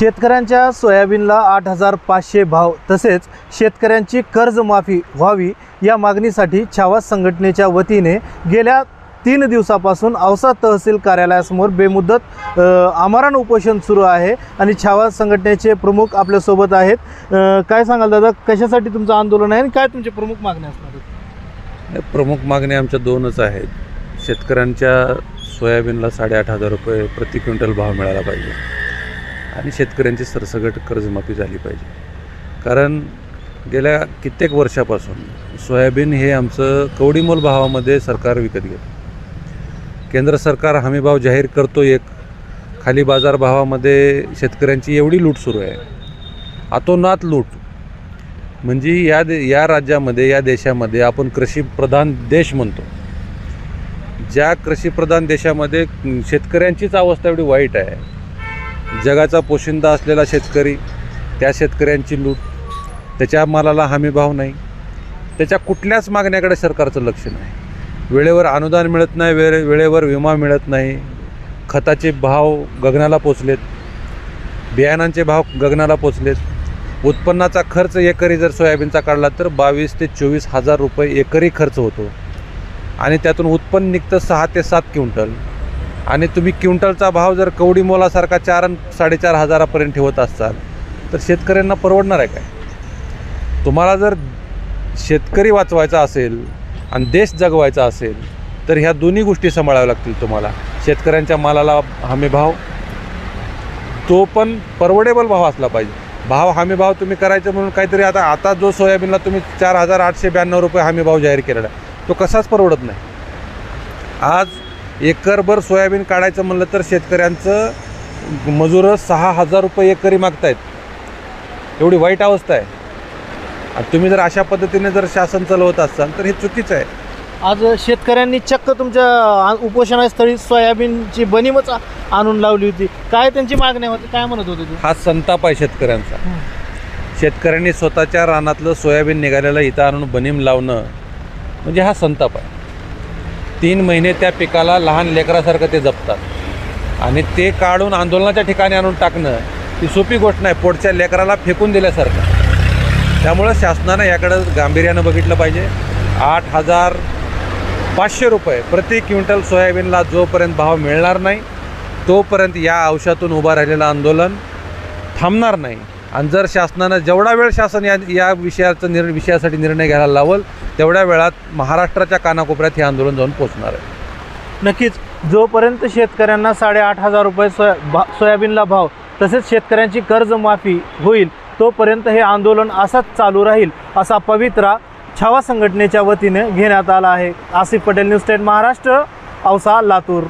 शेतकऱ्यांच्या सोयाबीनला आठ हजार पाचशे भाव तसेच शेतकऱ्यांची कर्जमाफी व्हावी या मागणीसाठी छावा संघटनेच्या वतीने गेल्या तीन दिवसापासून औसा तहसील कार्यालयासमोर बेमुदत आमरण उपोषण सुरू आहे आणि छावा संघटनेचे प्रमुख आपल्यासोबत आहेत. काय सांगाल दादा? कशासाठी तुमचं आंदोलन आहे आणि काय तुमचे प्रमुख मागण्या असणार आहेत? प्रमुख मागण्या आमच्या दोनच आहेत. शेतकऱ्यांच्या सोयाबीनला साडेआठ हजार रुपये प्रति क्विंटल भाव मिळाला पाहिजे. आणि शेतकऱ्यांची सरसगट कर्जमाफी झाली पाहिजे. कारण गेल्या कित्येक वर्षापासून सोयाबीन हे आमचं कवडीमोल भावामध्ये सरकार विकत घेतं. केंद्र सरकार हमीभाव जाहीर करतो एक. खाली बाजार भावामध्ये शेतकऱ्यांची एवढी लूट सुरू आहे. आतोनात लूट. म्हणजे या दे या राज्यामध्ये या देशामध्ये आपण कृषीप्रधान देश म्हणतो. ज्या कृषीप्रधान देशामध्ये शेतकऱ्यांचीच अवस्था एवढी वाईट आहे. जगाचा पोशिंदा असलेला शेतकरी त्या शेतकऱ्यांची लूट त्याच्या मालाला हमीभाव नाही त्याच्या कुठल्याच मागण्याकडे सरकारचं लक्ष नाही. वेळेवर अनुदान मिळत नाही वेळे वेळेवर विमा मिळत नाही खताचे भाव गगनाला पोचलेत बियाणांचे भाव गगनाला पोचलेत उत्पन्नाचा खर्च एकरी जर सोयाबीनचा काढला तर बावीस ते चोवीस हजार रुपये एकरी खर्च होतो. आणि त्यातून उत्पन्न निघतं सहा ते सात क्विंटल. आणि तुम्ही क्विंटलचा भाव जर कवडी मोलासारखा चार साडेचार हजारापर्यंत ठेवत असाल तर शेतकऱ्यांना परवडणार आहे काय? तुम्हाला जर शेतकरी वाचवायचा असेल आणि देश जगवायचा असेल तर ह्या दोन्ही गोष्टी सांभाळाव्या लागतील तुम्हाला. शेतकऱ्यांच्या मालाला हमी भाव तो पण परवडेबल भाव असला पाहिजे. भाव हमी भाव तुम्ही करायचं म्हणून काहीतरी आता आता जो सोयाबीनला तुम्ही चार हजार आठशे ब्याण्णव रुपये हमी भाव जाहीर केलेला आहे तो कसाच परवडत नाही? आज एकरभर सोयाबीन काढायचं म्हणलं तर शेतकऱ्यांचं मजूर सहा हजार रुपये एकरी मागतायत. एवढी वाईट अवस्था आहे. आणि तुम्ही जर अशा पद्धतीने जर शासन चालवत असाल तर हे चुकीचं आहे. आज शेतकऱ्यांनी चक्क तुमच्या उपोषणास्थळी सोयाबीनची बनीमच आणून लावली होती. काय त्यांची मागण्या होती? काय म्हणत होते हा संताप आहे शेतकऱ्यांचा. शेतकऱ्यांनी स्वतःच्या रानातलं सोयाबीन निघालेलं इथं आणून बनीम लावणं म्हणजे हा संताप आहे. तीन महिने त्या पिकाला लहान लेकरासारखं ते जपतात. आणि ते काढून आंदोलनाच्या ठिकाणी आणून टाकणं ही सोपी गोष्ट नाही पोटच्या लेकराला फेकून दिल्यासारखं. त्यामुळं शासनानं याकडं गांभीर्यानं बघितलं पाहिजे. आठ हजार पाचशे रुपये प्रति क्विंटल सोयाबीनला जोपर्यंत भाव मिळणार नाही तोपर्यंत या अंशातून उभा राहिलेलं आंदोलन थांबणार नाही. आणि जर शासनानं जेवढा वेळ शासन या या विषयाचं निर विषयासाठी निर्णय घ्यायला लावल तेवढ्या वेळात महाराष्ट्राच्या कानाकोपऱ्यात हे आंदोलन जाऊन पोचणार आहे. नक्कीच जोपर्यंत शेतकऱ्यांना साडेआठ हजार रुपये सोया भा सोयाबीनला भाव तसेच शेतकऱ्यांची कर्जमाफी होईल तोपर्यंत हे आंदोलन असंच चालू राहील असा पवित्रा छावा संघटनेच्या वतीने घेण्यात आला आहे. Asif Patel news state Maharashtra Ausa Latur.